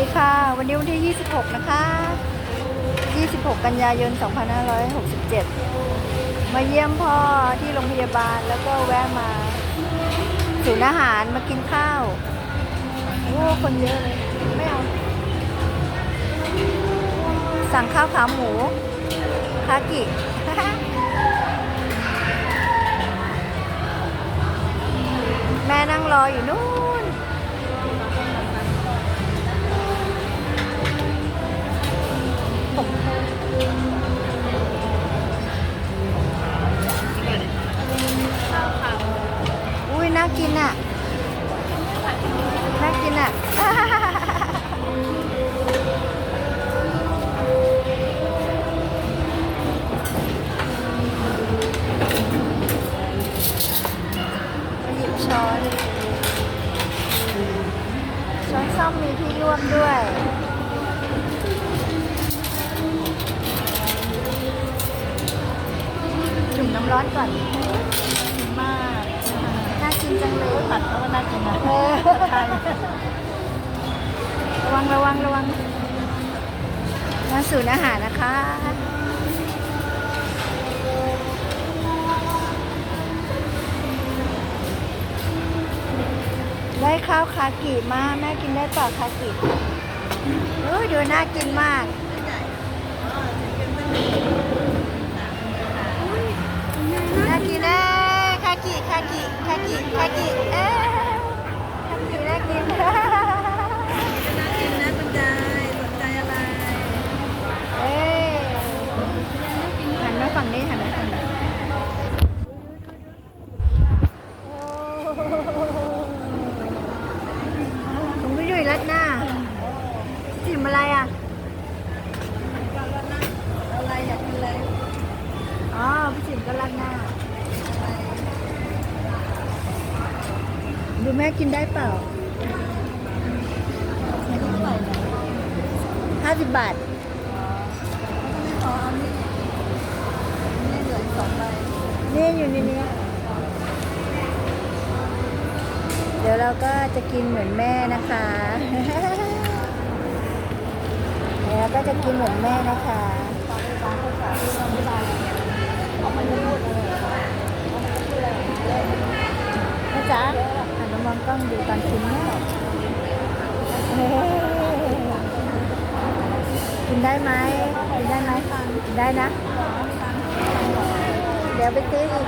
ดีค่ะ วันนี้วันที่ 26 นะคะ 26 กันยายน 2567 มาเยี่ยมพ่อที่โรงพยาบาลแล้วก็แวะมาศูนย์อาหารมากินข้าวโอ้คนเยอะเลย ไม่เอา สั่งข้าวขาหมูคากิแม่นั่งรออยู่นู่น ช้อนช้อนซ่อมมีที่ร่วมด้วย จุ่มน้ำร้อนก่อนกินมากน่ากินจังเลยผัดก็น่ากินนะระวังระวังระวังมาสูนอาหารนะคะ ได้ข้าวคากิมาแม่กินได้เปล่าคากิเอ้ยดูน่ากินมากน่ากินนะคากิคากิคากิคากิเอ พี่จิ๋มก็รัดหน้า ดูแม่กินได้เปล่าห้าสิบบาทไม่พอเอานี่นี่เหลืออีกสองใบนี่อยู่ในนี้เดี๋ยวเราก็จะกินเหมือนแม่นะคะเดี๋ยวเราก็จะกินเหมือนแม่นะคะแม่ จ๊ะหันมามองกล้องดูตอนกินแม่กินได้ไหมกินได้ไหมกินได้นะ เดี๋ยวไปซื้ออีก